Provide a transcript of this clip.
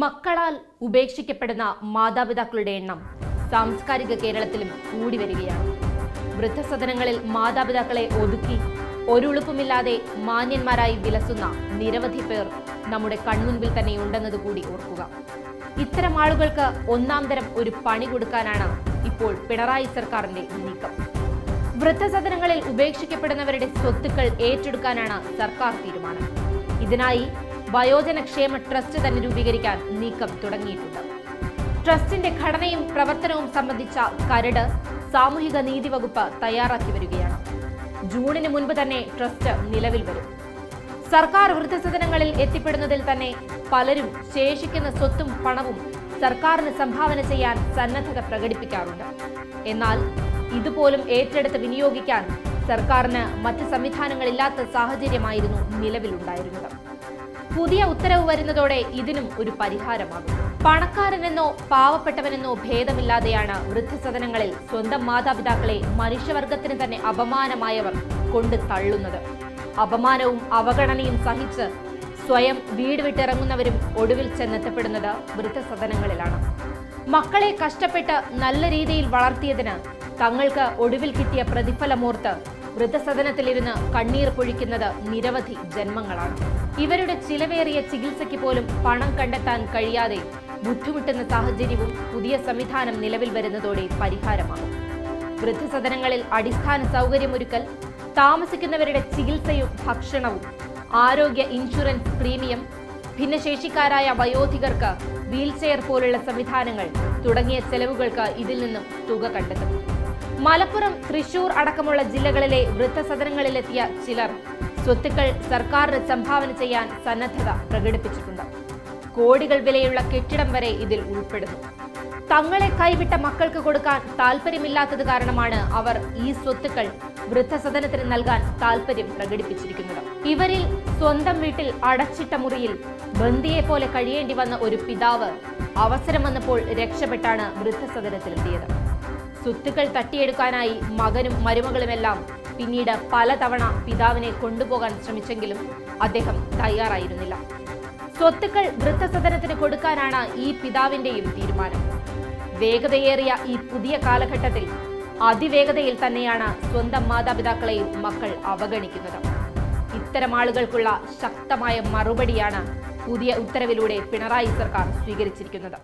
മക്കളാൽ ഉപേക്ഷിക്കപ്പെടുന്ന മാതാപിതാക്കളുടെ എണ്ണം സാംസ്കാരിക കേരളത്തിലും കൂടി വരികയാണ്. വൃദ്ധസദനങ്ങളിൽ മാതാപിതാക്കളെ ഒതുക്കി ഒരുളുപ്പുമില്ലാതെ മാന്യന്മാരായി വിലസുന്ന നിരവധി പേർ നമ്മുടെ കൺമുൻപിൽ തന്നെ ഉണ്ടെന്നത് കൂടി ഓർക്കുക. ഇത്തരം ആളുകൾക്ക് ഒന്നാം തരം ഒരു പണി കൊടുക്കാനാണ് ഇപ്പോൾ പിണറായി സർക്കാരിന്റെ നീക്കം. വൃദ്ധസദനങ്ങളിൽ ഉപേക്ഷിക്കപ്പെടുന്നവരുടെ സ്വത്തുക്കൾ ഏറ്റെടുക്കാനാണ് സർക്കാർ തീരുമാനം. ഇതിനായി വയോജനക്ഷേമ ട്രസ്റ്റ് തന്നെ രൂപീകരിക്കാൻ നീക്കം തുടങ്ങിയിട്ടുണ്ട്. ട്രസ്റ്റിന്റെ ഘടനയും പ്രവർത്തനവും സംബന്ധിച്ച കരട് സാമൂഹിക നീതി വകുപ്പ് തയ്യാറാക്കി വരികയാണ്. ജൂണിന് മുൻപ് തന്നെ ട്രസ്റ്റ് നിലവിൽ വരും. സർക്കാർ വൃദ്ധസദനങ്ങളിൽ എത്തിപ്പെടുന്നതിൽ തന്നെ പലരും ശേഷിക്കുന്ന സ്വത്തും പണവും സർക്കാരിന് സംഭാവന ചെയ്യാൻ സന്നദ്ധത പ്രകടിപ്പിക്കാറുണ്ട്. എന്നാൽ ഇതുപോലും ഏറ്റെടുത്ത് വിനിയോഗിക്കാൻ സർക്കാരിന് മറ്റ് സംവിധാനങ്ങളില്ലാത്ത സാഹചര്യമായിരുന്നു നിലവിലുണ്ടായിരുന്നത്. പുതിയ ഉത്തരവ് വരുന്നതോടെ ഇതിനും ഒരു പരിഹാരമാകും. പണക്കാരനെന്നോ പാവപ്പെട്ടവനെന്നോ ഭേദമില്ലാതെയാണ് വൃദ്ധസദനങ്ങളിൽ സ്വന്തം മാതാപിതാക്കളെ മനുഷ്യവർഗത്തിന് തന്നെ അപമാനമായവർ കൊണ്ട് തള്ളുന്നത്. അപമാനവും അവഗണനയും സഹിച്ച് സ്വയം വീട് വിട്ടിറങ്ങുന്നവരും ഒടുവിൽ ചെന്നെത്തപ്പെടുന്നത് വൃദ്ധസദനങ്ങളിലാണ്. മക്കളെ കഷ്ടപ്പെട്ട് നല്ല രീതിയിൽ വളർത്തിയതിന് തങ്ങൾക്ക് ഒടുവിൽ കിട്ടിയ പ്രതിഫലമോർത്ത് വൃദ്ധസദനത്തിലിരുന്ന് കണ്ണീർ പൊഴിക്കുന്നത് നിരവധി ജന്മങ്ങളാണ്. ഇവരുടെ ചിലവേറിയ ചികിത്സയ്ക്ക് പോലും പണം കണ്ടെത്താൻ കഴിയാതെ ബുദ്ധിമുട്ടുന്ന സാഹചര്യവും പുതിയ സംവിധാനം നിലവിൽ വരുന്നതോടെ പരിഹാരമാകും. വൃദ്ധസദനങ്ങളിൽ അടിസ്ഥാന സൗകര്യമൊരുക്കൽ താമസിക്കുന്നവരുടെ ചികിത്സയും ഭക്ഷണവും ആരോഗ്യ ഇൻഷുറൻസ് പ്രീമിയം ഭിന്നശേഷിക്കാരായ വയോധികർക്ക് വീൽചെയർ പോലുള്ള സംവിധാനങ്ങൾ തുടങ്ങിയ ചെലവുകൾക്ക് ഇതിൽ നിന്നും തുക കണ്ടെത്തും. മലപ്പുറം തൃശൂർ അടക്കമുള്ള ജില്ലകളിലെ വൃദ്ധസദനങ്ങളിലെത്തിയ ചിലർ സ്വത്തുക്കൾ സർക്കാരിന് സംഭാവന ചെയ്യാൻ സന്നദ്ധത പ്രകടിപ്പിച്ചിട്ടുണ്ട്. കോടികൾ വിലയുള്ള കെട്ടിടം വരെ ഇതിൽ ഉൾപ്പെടുന്നു. തങ്ങളെ കൈവിട്ട മക്കൾക്ക് കൊടുക്കാൻ താല്പര്യമില്ലാത്തത് കാരണമാണ് അവർ ഈ സ്വത്തുക്കൾ വൃദ്ധസദനത്തിന് നൽകാൻ താല്പര്യം പ്രകടിപ്പിച്ചിരിക്കുന്നത്. ഇവരിൽ സ്വന്തം വീട്ടിൽ അടച്ചിട്ട മുറിയിൽ ബന്ദിയെ പോലെ കഴിയേണ്ടി വന്ന ഒരു പിതാവ് അവസരം വന്നപ്പോൾ രക്ഷപ്പെട്ടാണ് വൃദ്ധസദനത്തിലെത്തിയത്. സ്വത്തുക്കൾ തട്ടിയെടുക്കാനായി മകനും മരുമകളുമെല്ലാം പിന്നീട് പലതവണ പിതാവിനെ കൊണ്ടുപോകാൻ ശ്രമിച്ചെങ്കിലും അദ്ദേഹം തയ്യാറായിരുന്നില്ല. സ്വത്തുക്കൾ വൃദ്ധസദനത്തിന് കൊടുക്കാനാണ് ഈ പിതാവിന്റെയും തീരുമാനം. വേഗതയേറിയ ഈ പുതിയ കാലഘട്ടത്തിൽ അതിവേഗതയിൽ തന്നെയാണ് സ്വന്തം മാതാപിതാക്കളെയും മക്കൾ അവഗണിക്കുന്നത്. ഇത്തരം ആളുകൾക്കുള്ള ശക്തമായ മറുപടിയാണ് പുതിയ ഉത്തരവിലൂടെ പിണറായി സർക്കാർ സ്വീകരിച്ചിരിക്കുന്നത്.